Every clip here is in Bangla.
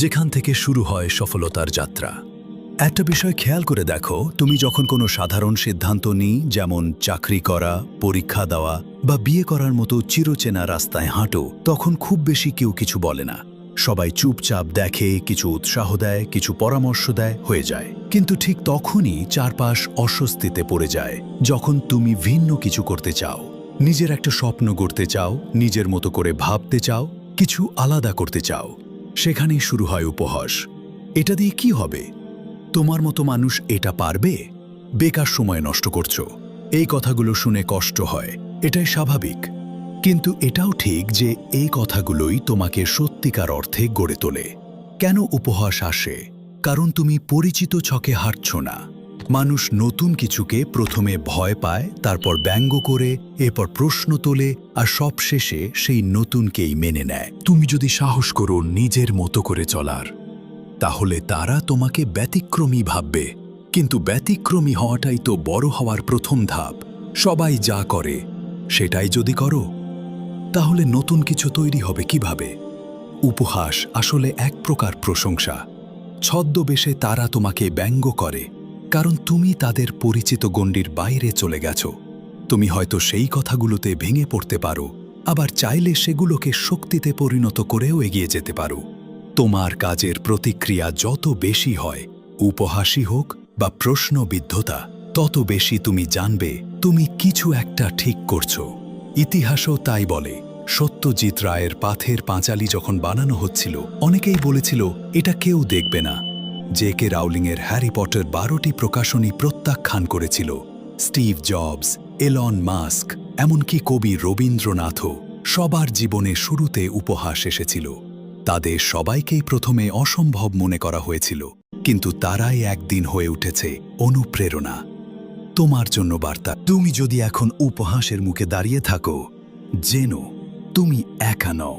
যেখান থেকে শুরু হয় সফলতার যাত্রা। একটা বিষয় খেয়াল করে দেখো, তুমি যখন কোনো সাধারণ সিদ্ধান্ত নিই, যেমন চাকরি করা, পরীক্ষা দেওয়া বা বিয়ে করার মতো চিরচেনা রাস্তায় হাঁটো, তখন খুব বেশি কেউ কিছু বলে না। সবাই চুপচাপ দেখে, কিছু উৎসাহ দেয়, কিছু পরামর্শ দেয়, হয়ে যায়। কিন্তু ঠিক তখনই চারপাশ অস্বস্তিতে পড়ে যায়, যখন তুমি ভিন্ন কিছু করতে চাও। নিজের একটা স্বপ্ন গড়তে চাও, নিজের মতো করে ভাবতে চাও, কিছু আলাদা করতে চাও। সেখানেই শুরু হয় উপহাস। এটা দিয়ে কি হবে? তোমার মতো মানুষ এটা পারবে? বেকার সময় নষ্ট করছ। এই কথাগুলো শুনে কষ্ট হয়। এটাই স্বাভাবিক। কিন্তু এটাও ঠিক যে এই কথাগুলোই তোমাকে সত্যিকার অর্থে গড়ে তোলে। কেন উপহাস আসে? কারণ তুমি পরিচিত ছকে হাঁটছ না। মানুষ নতুন কিছুকে প্রথমে ভয় পায়, তারপর ব্যঙ্গ করে, এরপর প্রশ্ন তোলে আর সবশেষে সেই নতুনকেই মেনে নেয়। তুমি যদি সাহস করো নিজের মতো করে চলার, তাহলে তারা তোমাকে ব্যতিক্রমী ভাববে। কিন্তু ব্যতিক্রমী হওয়াটাই তো বড় হওয়ার প্রথম ধাপ। সবাই যা করে, সেটাই যদি করো, তাহলে নতুন কিছু তৈরি হবে কীভাবে? উপহাস আসলে এক প্রকার প্রশংসা। ছদ্মবেশে তারা তোমাকে ব্যঙ্গ করে কারণ তুমি তাদের পরিচিত গণ্ডির বাইরে চলে গেছো। তুমি হয়তো সেই কথাগুলোতে ভেঙে পড়তে পারো, আবার চাইলে সেগুলোকে শক্তিতে পরিণত করেও এগিয়ে যেতে পারো। তোমার কাজের প্রতিক্রিয়া যত বেশি হয় উপহাসী হোক বা প্রশ্নবিদ্ধতা, তত বেশি তুমি জানবে তুমি কিছু একটা ঠিক করছ। ইতিহাসও তাই বলে, সত্যজিৎ রায়ের পাথের পাঁচালি যখন বানানো হচ্ছিল, অনেকেই বলেছিল, এটা কেউ দেখবে না। জে কে রাউলিংয়ের হ্যারি পটার বারোটি প্রকাশনী প্রত্যাখ্যান করেছিল। স্টিভ জবস, এলন মাস্ক, এমনকি কবি রবীন্দ্রনাথও সবার জীবনে শুরুতে উপহাস এসেছিল। তাদের সবাইকেই প্রথমে অসম্ভব মনে করা হয়েছিল, কিন্তু তারাই একদিন হয়ে উঠেছে অনুপ্রেরণা। তোমার জন্য বার্তা, তুমি যদি এখন উপহাসের মুখে দাঁড়িয়ে থাকো জেনো তুমি একা নও।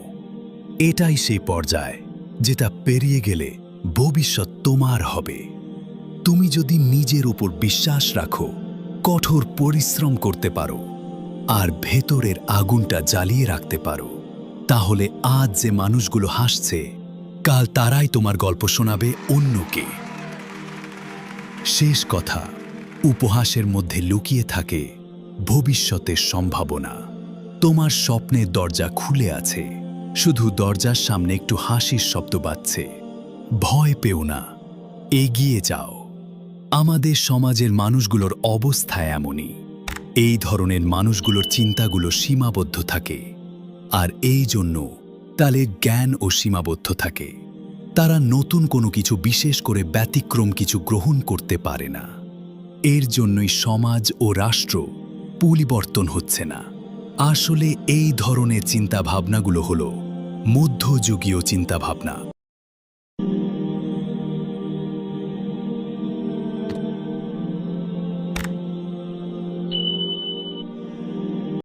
এটাই সেই পর্যায়, যেটা পেরিয়ে গেলে ভবিষ্যৎ তোমার হবে। তুমি যদি নিজের উপর বিশ্বাস রাখো, কঠোর পরিশ্রম করতে পারো, আর ভেতরের আগুনটা জ্বালিয়ে রাখতে পারো, তাহলে আজ যে মানুষগুলো হাসছে, কাল তারাই তোমার গল্প শোনাবে অন্যকে। শেষ কথা, উপহাসের মধ্যে লুকিয়ে থাকে ভবিষ্যতের সম্ভাবনা। তোমার স্বপ্নের দরজা খুলে আছে, শুধু দরজার সামনে একটু হাসির শব্দ বাজছে। ভয় পেও না, এগিয়ে যাও। আমাদের সমাজের মানুষগুলোর অবস্থা এমনই। এই ধরনের মানুষগুলোর চিন্তাগুলো সীমাবদ্ধ থাকে। আর এই জন্য তালে জ্ঞান ও সীমাবদ্ধ থাকে। তারা নতুন কোনো কিছু বিশেষ করে ব্যতিক্রম কিছু গ্রহণ করতে পারে না। এর জন্যই সমাজ ও রাষ্ট্র পরিবর্তন হচ্ছে না। আসলে এই ধরনের চিন্তাভাবনাগুলো হল মধ্যযুগীয় চিন্তাভাবনা।